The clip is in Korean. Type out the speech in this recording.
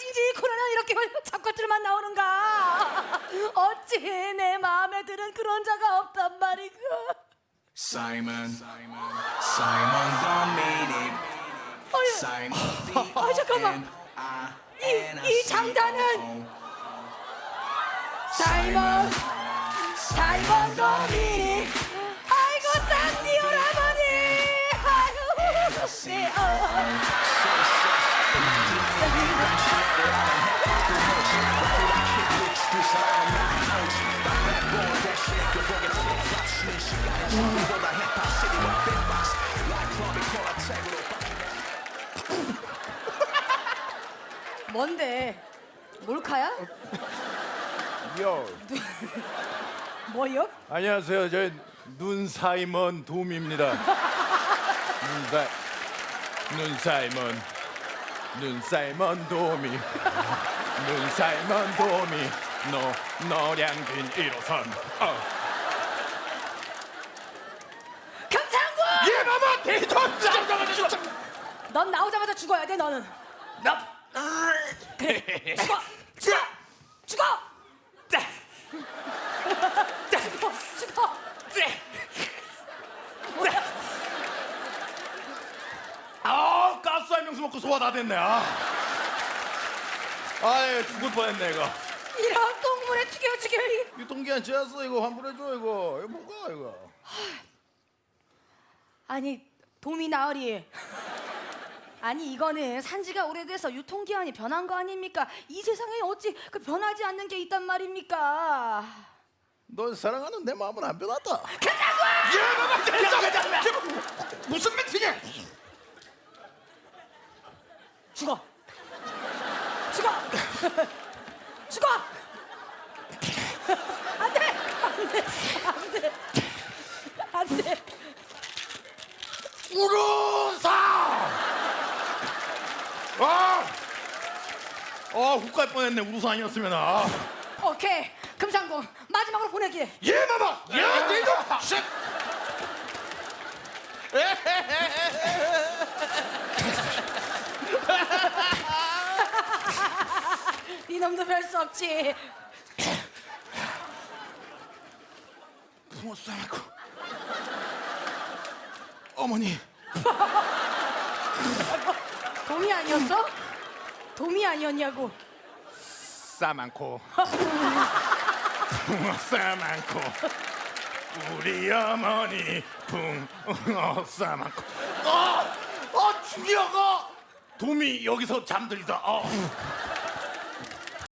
무엇인지 그러나 이렇게 잡것들만 나오는가? 어찌 내 마음에 드는 그런 자가 없단 말이가 Simon, Simon Dominic, 어휴, Simon D 아, 잠깐만. 이- 이 장단은 사이먼 사이먼 도미니 아이고 쌍디 오라버니. 아이고. 네, 어. 뭔데 몰카야? 요. 뭐요? 안녕하세요. 저 눈사이먼 돔입니다. 눈사 눈사이먼 눈사이먼 돔이 눈사이먼 돔이 노 노량진 1호선. 어. 예, 마마 대전 잠깐만요. 넌 나오자마자 죽어야 돼 너는. 나 그래. 죽어! 죽어! 죽어! 죽어! 죽어 아, 가스 한 명수 먹고 소화 다 됐네. 아. 아예 죽을 뻔했네 이거. 이런 똥물에 튀겨지게 유통기한 지났어 이거 환불해줘 이거. 이거 뭐가 이거. 아니 도미 나으리. 아니 이거는 산지가 오래돼서 유통기한이 변한 거 아닙니까? 이 세상에 어찌 그 변하지 않는 게 있단 말입니까? 널 사랑하는 내 마음은 안 변했다. 예, 마마 대전. 지금 무슨 멘트냐? 죽어. 죽어. 죽어. 안돼 안돼 안돼 우루사! 아! 아, 훅갈 뻔했네. 우루사 아니었으면. 아. 오케이 금상구 마지막으로 보내기 예, 마마. 예, 대전. 식. 이놈도 별 수 없지 붕어 싸고. 어머니. 도미 아니었어? 도미 아니었냐고 싸많고. 붕어 싸많고. 우리 어머니 붕어 싸많고. 어, 어, 죽여가. 돔이 여기서 잠들다. 어.